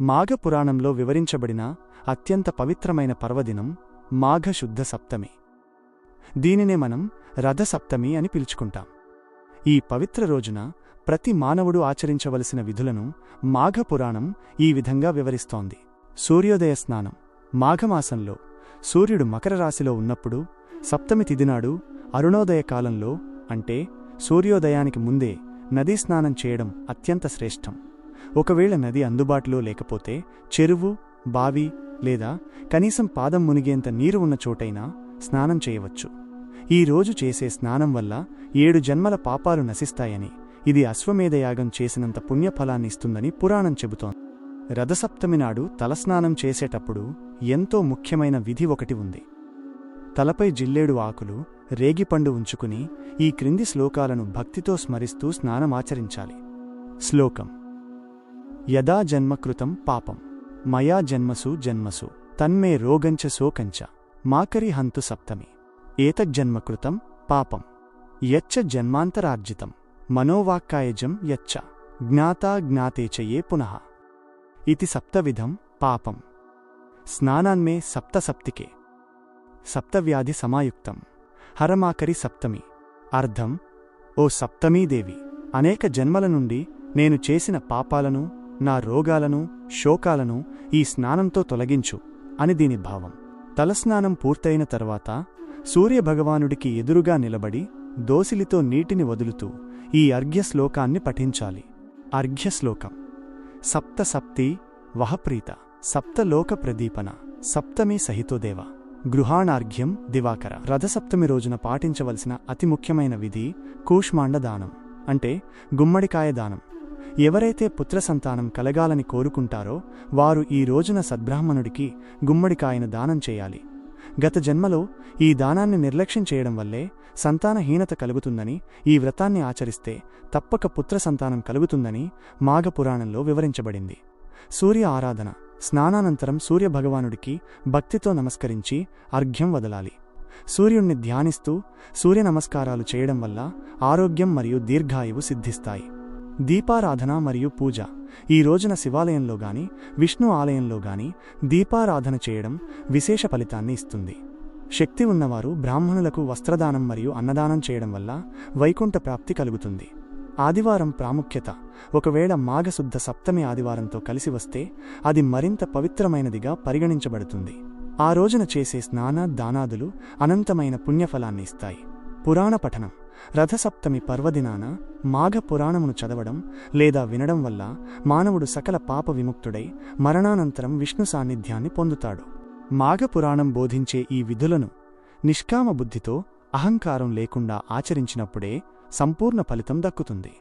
మాఘ పురాణంలో వివరించబడిన అత్యంత పవిత్రమైన పర్వదినం మాఘ శుద్ధ సప్తమి దీనినే మనం రథసప్తమి అని పిలుచుకుంటాం. ఈ పవిత్ర రోజున ప్రతి మానవుడు ఆచరించవలసిన విధులను మాఘ పురాణం ఈ విధంగా వివరిస్తోంది. సూర్యోదయ స్నానం. మాఘమాసంలో సూర్యుడు మకర రాశిలో ఉన్నప్పుడు సప్తమి తిదినాడు అరుణోదయ కాలంలో అంటే సూర్యోదయానికి ముందే నదీ స్నానం చేయడం అత్యంత శ్రేష్టం. ఒకవేళ నది అందుబాటులో లేకపోతే చెరువు బావి లేదా కనీసం పాదం మునిగేంత నీరు ఉన్న చోటైనా స్నానం చేయవచ్చు. ఈ రోజు చేసే స్నానం వల్ల ఏడు జన్మల పాపాలు నశిస్తాయని ఇది అశ్వమేధయాగం చేసినంత పుణ్యఫలాన్ని ఇస్తుందని పురాణం చెబుతోంది. రథసప్తమి నాడు తలస్నానం చేసేటప్పుడు ఎంతో ముఖ్యమైన విధి ఒకటి ఉంది. తలపై జిల్లేడు ఆకులు రేగిపండు ఉంచుకుని ఈ క్రింది శ్లోకాలను భక్తితో స్మరిస్తూ స్నానమాచరించాలి. శ్లోకం యదా జన్మకృతం పాపం. మయా జన్మసు జన్మసు. తన్మే రోగంచ శోకంచ మాకరి హంతు సప్తమి. ఏతజ్జన్మకృతం పాపం. యచ్చ జన్మాంతరార్జితం. మనోవాక్కాయజం యచ్చ. జ్ఞాతా జ్ఞాతే చ ఏ పునః. ఇది సప్తవిధం పాపం. స్నానాన్మే సప్తసప్తికే. సప్తవ్యాధి సమాయుక్తం. హరమాకరి సప్తమి. అర్థం ఓ సప్తమీదేవి. అనేక జన్మల నుండి నేను చేసిన పాపాలను నా రోగాలను శోకాలను ఈ స్నానంతో తొలగించు అని దీని భావం. తలస్నానం పూర్తయిన తర్వాత సూర్యభగవానుడికి ఎదురుగా నిలబడి దోసిలితో నీటిని వదులుతూ ఈ అర్ఘ్యశ్లోకాన్ని పఠించాలి. అర్ఘ్యశ్లోకం. సప్తసప్తి వహప్రీత సప్తలోక ప్రదీపన సప్తమి సహితోదేవ గృహాణార్ఘ్యం దివాకర. రథసప్తమి రోజున పాటించవలసిన అతి ముఖ్యమైన విధి కూష్మాండ దానం అంటే గుమ్మడికాయ దానం. ఎవరైతే పుత్ర సంతానం కలగాలని కోరుకుంటారో వారు ఈ రోజున సద్బ్రాహ్మణుడికి గుమ్మడికాయను దానం చేయాలి. గత జన్మలో ఈ దానాన్ని నిర్లక్ష్యం చేయడం వల్లే సంతానహీనత కలుగుతుందని ఈ వ్రతాన్ని ఆచరిస్తే తప్పక పుత్ర సంతానం కలుగుతుందని మాఘపురాణంలో వివరించబడింది. సూర్య ఆరాధన స్నానానంతరం సూర్యభగవానుడికి భక్తితో నమస్కరించి అర్ఘ్యం వదలాలి. సూర్యుణ్ణి ధ్యానిస్తూ సూర్య నమస్కారాలు చేయడం వల్ల ఆరోగ్యం మరియు దీర్ఘాయువు సిద్ధిస్తాయి. దీపారాధన మరియు పూజ. ఈ రోజున శివాలయంలో గాని విష్ణు ఆలయంలో గాని దీపారాధన చేయడం విశేష ఫలితాన్ని ఇస్తుంది. శక్తి ఉన్నవారు బ్రాహ్మణులకు వస్త్రదానం మరియు అన్నదానం చేయడం వల్ల వైకుంఠ ప్రాప్తి కలుగుతుంది. ఆదివారం ప్రాముఖ్యత. ఒకవేళ మాఘశుద్ధ సప్తమి ఆదివారంతో కలిసి వస్తే అది మరింత పవిత్రమైనదిగా పరిగణించబడుతుంది. ఆ రోజున చేసే స్నాన దానాదులు అనంతమైన పుణ్యఫలాన్ని ఇస్తాయి. పురాణ పఠనం. రథసప్తమి పర్వదినాన మాఘ పురాణమును చదవడం లేదా వినడం వల్ల మానవుడు సకల పాప విముక్తుడై మరణానంతరం విష్ణు సాన్నిధ్యాన్ని పొందుతాడు. మాఘ పురాణం బోధించే ఈ విధులను నిష్కామ బుద్ధితో అహంకారం లేకుండా ఆచరించినప్పుడే సంపూర్ణ ఫలితం దక్కుతుంది.